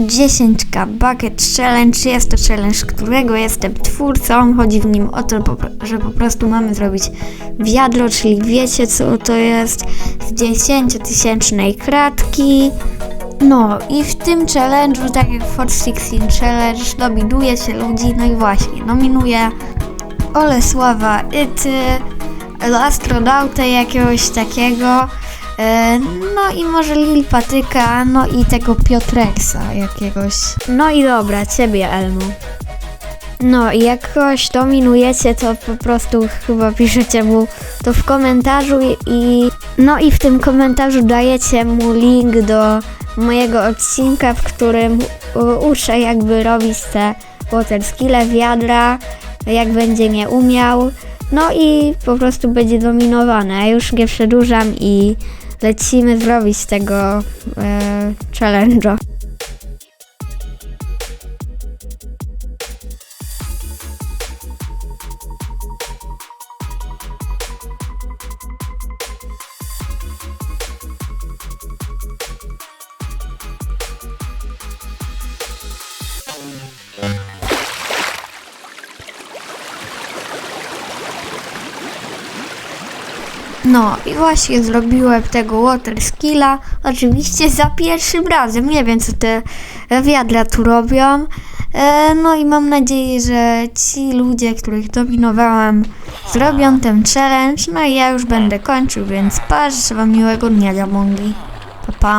10k Bucket Challenge. Jest to challenge, którego jestem twórcą. Chodzi w nim o to, że po prostu mamy zrobić wiadro, czyli wiecie co to jest z 10-tysięcznej kratki. No i w tym challenge'u, tak jak w Hot 16 Challenge, nominuje się ludzi, no i właśnie, nominuje Olesława Yty, astronautę jakiegoś takiego, no i może Lil Patyka, no i tego Piotreksa jakiegoś. No i dobra, ciebie Elmo. No i jak kogoś dominujecie, to po prostu chyba piszecie mu to w komentarzu i- no i w tym komentarzu dajecie mu link do mojego odcinka, w którym uczę jakby robić te water skille wiadra, jak będzie nie umiał. No i po prostu będzie dominowane. Ja już nie przedłużam i lecimy zrobić tego e, challenge'a. No i właśnie zrobiłem tego water skilla, oczywiście za pierwszym razem, nie wiem co te wiadra tu robią. E, no i mam nadzieję, że ci ludzie, których dominowałam, zrobią ten challenge, no i ja już będę kończył, więc pa, życzę wam miłego dnia, Gamongi. Pa, pa.